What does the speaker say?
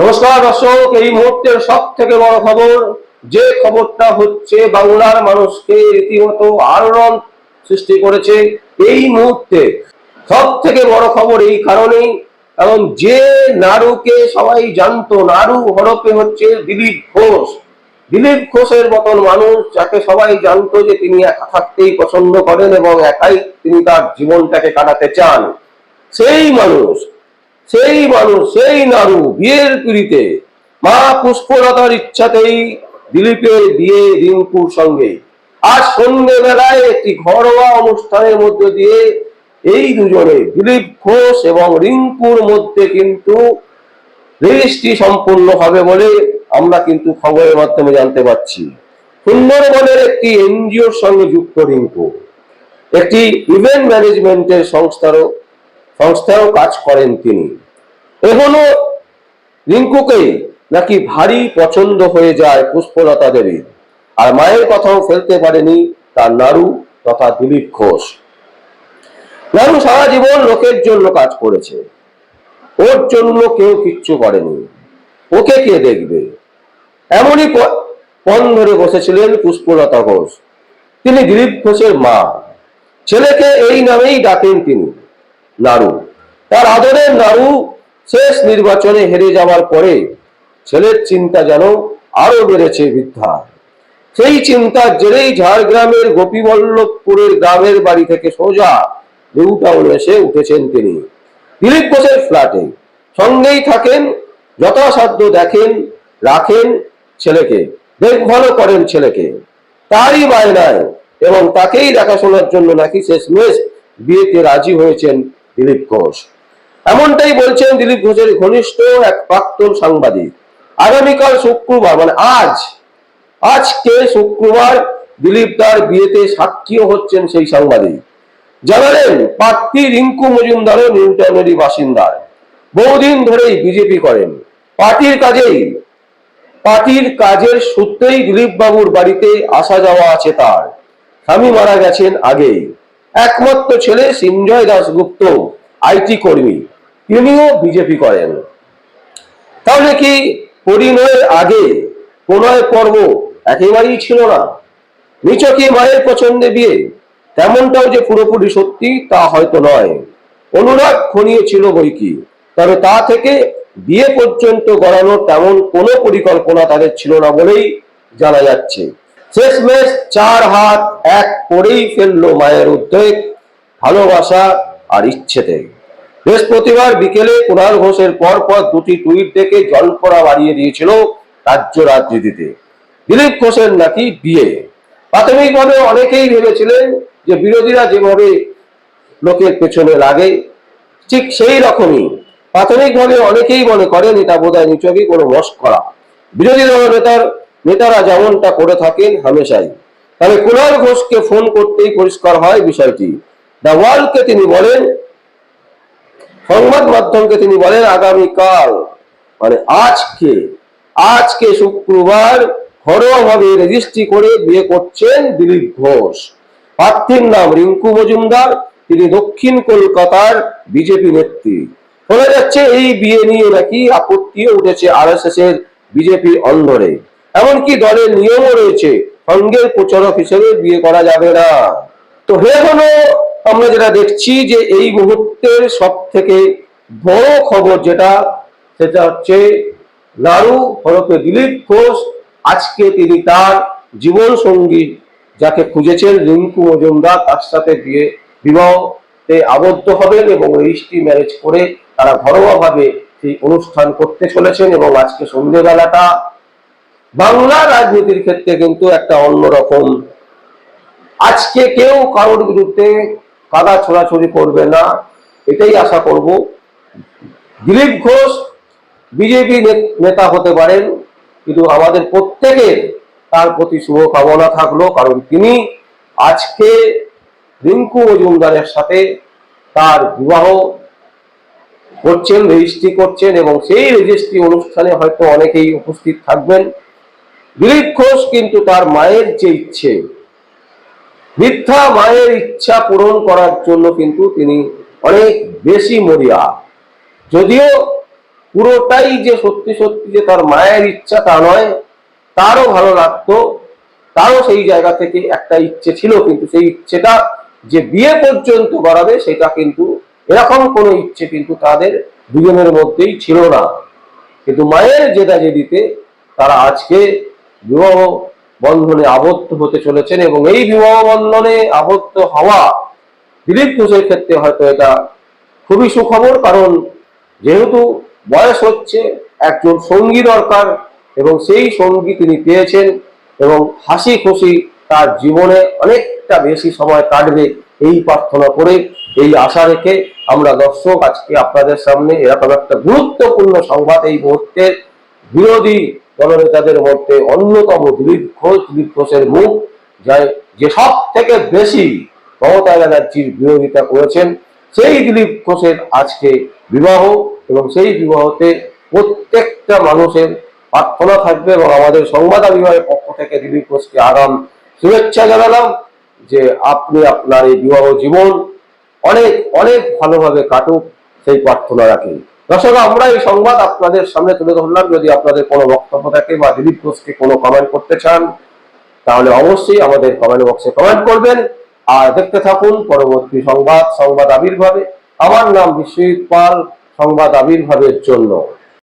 নমস্কার দর্শক, এই মুহূর্তের সব থেকে বড় খবর, যে খবরটা হচ্ছে বাংলার মানুষকে রীতিমতো আলোড়ন সৃষ্টি করেছে এই মুহূর্তে। সব থেকে বড় খবর এই কারণেই, কারণ যে নাড়ুকে সবাই জানতো নাড়ু হরপে হচ্ছে দিলীপ ঘোষ। দিলীপ ঘোষের মতন মানুষ যাকে সবাই জানতো যে তিনি একা থাকতেই পছন্দ করেন এবং একাই তিনি তার জীবনটাকে কাটাতে চান। সেই মানুষ সেই মানুষ, সেই নাড়ু বিয়ের পিড়িতে মা পুষ্পলতার ইচ্ছাতেই দিলীপের বিয়ে রিঙ্কুর সঙ্গে। আজ সন্ধ্যেবেলায় একটি ঘরোয়া অনুষ্ঠানের মধ্য দিয়ে এই দুজনে দিলীপ ঘোষ এবং রিঙ্কুর মধ্যে কিন্তু রেজিস্ট্রি সম্পূর্ণ হবে বলে আমরা কিন্তু খবরের মাধ্যমে জানতে পারছি। সুন্দরবনের একটি এনজিওর সঙ্গে যুক্ত রিঙ্কু। একটি ইভেন্ট ম্যানেজমেন্টের সংস্থারও সংস্থায়ও কাজ করেন তিনি। এখনও রিঙ্কুকেই নাকি ভারী পছন্দ হয়ে যায় পুষ্পলতা দেবীর আর মায়ের কথাও ফেলতে পারেনি তার নাড়ু তথা দিলীপ ঘোষ। নাড়ু সারা জীবন লোকের জন্য কাজ করেছে। ওর জন্য কেউ কিচ্ছু করেনি। ওকে কে দেখবে? এমনই পণ ধরে বসেছিলেন পুষ্পলতা ঘোষ। তিনি দিলীপ ঘোষের মা। ছেলেকে এই নামেই ডাকেন তিনি। নাড়ু তার আদরের নাড়ু শেষ নির্বাচনে হেরে যাওয়ার পরে ছেলের চিন্তা যেন আরও বেড়েছে বৃদ্ধা। সেই চিন্তার জেরেই ঝাড়গ্রামের গোপীবল্লভপুরের গ্রামের বাড়ি থেকে সোজা নিউ টাউন এসে উঠেছেন তিনি। দিলীপ ঘোষের ফ্ল্যাটে। সঙ্গেই থাকেন, যথাসাধ্য দেখেন, রাখেন ছেলেকে, দেখভালও করেন ছেলেকে। তারই বায়নায় এবং তাকেই দেখাশোনার জন্য নাকি শেষমেশ বিয়েতে রাজি হয়েছেন দিলীপ ঘোষ। এমনটাই বলছেন দিলীপ ঘোষের ঘনিষ্ঠ এক প্রাক্তন সাংবাদিক। আগামীকাল শুক্রবার মানে আজ, আজকে শুক্রবার দিলীপ তার বিয়েতে সাক্ষীও হচ্ছেন সেই সাংবাদিক। জানালেন, প্রার্থী রিঙ্কু মজুমদারও নিউটাউনেরই বাসিন্দা। বহুদিন ধরেই বিজেপি করেন। পার্টির কাজেই, পার্টির কাজের সূত্রেই দিলীপ বাবুর বাড়িতে আসা যাওয়া আছে তার। স্বামী মারা গেছেন আগেই। একমাত্র ছেলে সিঞ্জয় দাশগুপ্ত। আইটি কর্মী, তিনিও বিজেপি করেন। তাহলে কি পরিণয়ের আগে প্রণয় পর্ব একেবারেই ছিল না? নিচকে মায়ের পছন্দে বিয়ে, তেমনটাও যে পুরোপুরি সত্যি তা হয়তো নয়। অনুরাগ খনিয়েছিল বই কি, তবে তা থেকে বিয়ে পর্যন্ত গড়ানোর তেমন কোনো পরিকল্পনা তাদের ছিল না বলেই জানা যাচ্ছে। শেষমেশ চার হাত এক করেই ফেলল মায়ের উদ্যোগ ভালোবাসা আর ইচ্ছেতে। বৃহস্পতিবার বিকেলে কুণাল ঘোষের পর পর দুটি টুইট দেখে জলপড়া বাড়িয়ে দিয়েছিল রাজ্য রাজনীতিতে। দিলীপ ঘোষের নাকি বিয়ে। প্রাথমিকভাবে অনেকেই ভেবেছিলেন যে বিরোধীরা যেভাবে লোকের পেছনে লাগে, ঠিক সেই রকমই। প্রাথমিকভাবে অনেকেই মনে করেন এটা বোধহয় নিচকই কোনো মস্করা বিরোধী দল নেতার নেতারা যেমনটা করে থাকেন হামেশাই। তবে কুণাল ঘোষকে ফোন করতেই পরিষ্কার হয় বিষয়টি। দ্য ওয়ার্ল্ডকে তিনি বলেন সংবাদ মাধ্যমকে তিনি বলেন, আগামীকাল মানে আজকে আজকে শুক্রবার ঘরোয়াভাবে রেজিস্ট্রি করে বিয়ে করছেন দিলীপ ঘোষ। প্রার্থীর নাম রিঙ্কু মজুমদার, তিনি দক্ষিণ কলকাতার বিজেপি নেত্রী। শোনা যাচ্ছে, এই বিয়ে নিয়ে নাকি আপত্তিও উঠেছে আর এস এর বিজেপি অন্ধরে এমনকি দলের নিয়মও রয়েছে, সঙ্গের প্রচারক হিসেবে বিয়ে করা যাবে না। তো হয়ে হলো আমরা যেটা দেখছি যে এই মুহূর্তের সব থেকে বড় খবর যেটা, সেটা হচ্ছে নাড়ু হরফে দিলীপ ঘোষ, আজকে তিনি তার জীবন সঙ্গী যাকে খুঁজেছেন রিঙ্কু মজুমদার, তার সাথে বিয়ে বিবাহতে আবদ্ধ হবেন এবং রেজিস্ট্রি ম্যারেজ করে তারা ঘরোয়াভাবে সেই অনুষ্ঠান করতে চলেছেন এবং আজকে সন্ধ্যেবেলাটা বাংলা রাজনীতির ক্ষেত্রে কিন্তু একটা অন্যরকম। আজকে কেউ কারোর বিরুদ্ধে কাদা ছোড়াছড়ি করবে না, এটাই আশা করব। দিলীপ ঘোষ বিজেপি নেতা হতে পারেন, কিন্তু আমাদের প্রত্যেকের তার প্রতি শুভকামনা থাকল, কারণ তিনি আজকে রিঙ্কু মজুমদারের সাথে তার বিবাহ করছেন রেজিস্ট্রি করছেন এবং সেই রেজিস্ট্রি অনুষ্ঠানে হয়তো অনেকেই উপস্থিত থাকবেন। দিলীপ ঘোষ কিন্তু তার মায়ের যে ইচ্ছে মিথ্যা মায়ের ইচ্ছা পূরণ করার জন্য কিন্তু তিনি অনেক বেশি মরিয়া। যদিও পুরোটাই যে সত্যি সত্যি যে তার মায়ের ইচ্ছা তা নয়, তারও ভালো লাগতো, তারও সেই জায়গা থেকে একটা ইচ্ছে ছিল, কিন্তু সেই ইচ্ছেটা যে বিয়ে পর্যন্ত করাবে সেটা কিন্তু এরকম কোনো ইচ্ছে কিন্তু তাদের দুজনের মধ্যেই ছিল না। কিন্তু মায়ের জেদা জেদিতে তারা আজকে বিবাহ বন্ধনে আবদ্ধ হতে চলেছেন এবং এই বিবাহ বন্ধনে আবদ্ধ হওয়া দিলীপ ঘোষের ক্ষেত্রে হয়তো এটা খুবই সুখবর, কারণ যেহেতু বয়স হচ্ছে, একজন সঙ্গী দরকার এবং সেই সঙ্গী তিনি পেয়েছেন এবং হাসি খুশি তার জীবনে অনেকটা বেশি সময় কাটবে এই প্রার্থনা করে এই আশা রেখে আমরা দর্শক আজকে আপনাদের সামনে এরকম একটা গুরুত্বপূর্ণ সংবাদ এই মুহূর্তে বিরোধী দলনেতাদের মধ্যে অন্যতম দিলীপ ঘোষ দিলীপ ঘোষের মুখ যে সব থেকে বেশি মমতা ব্যানার্জির বিরোধিতা করেছেন, সেই দিলীপ ঘোষের আজকে বিবাহ এবং সেই বিবাহতে প্রত্যেকটা মানুষের প্রার্থনা থাকবে এবং আমাদের সংবাদ বিভাগের পক্ষ থেকে দিলীপ ঘোষকে আগাম শুভেচ্ছা জানালাম যে আপনি আপনার এই বিবাহ জীবন অনেক অনেক ভালোভাবে কাটুক, সেই প্রার্থনা রাখি। দর্শক, আমরা এই সংবাদ আপনাদের সামনে তুলে ধরলাম। যদি আপনাদের কোনো বক্তব্য থাকে বা দিলীপ ঘোষকে কোনো কমেন্ট করতে চান, তাহলে অবশ্যই আমাদের কমেন্ট বক্সে কমেন্ট করবেন। আর দেখতে থাকুন পরবর্তী সংবাদ সংবাদ আবির্ভাবে। আমার নাম বিশ্বজিৎ পাল, সংবাদ আবির্ভাবের জন্য।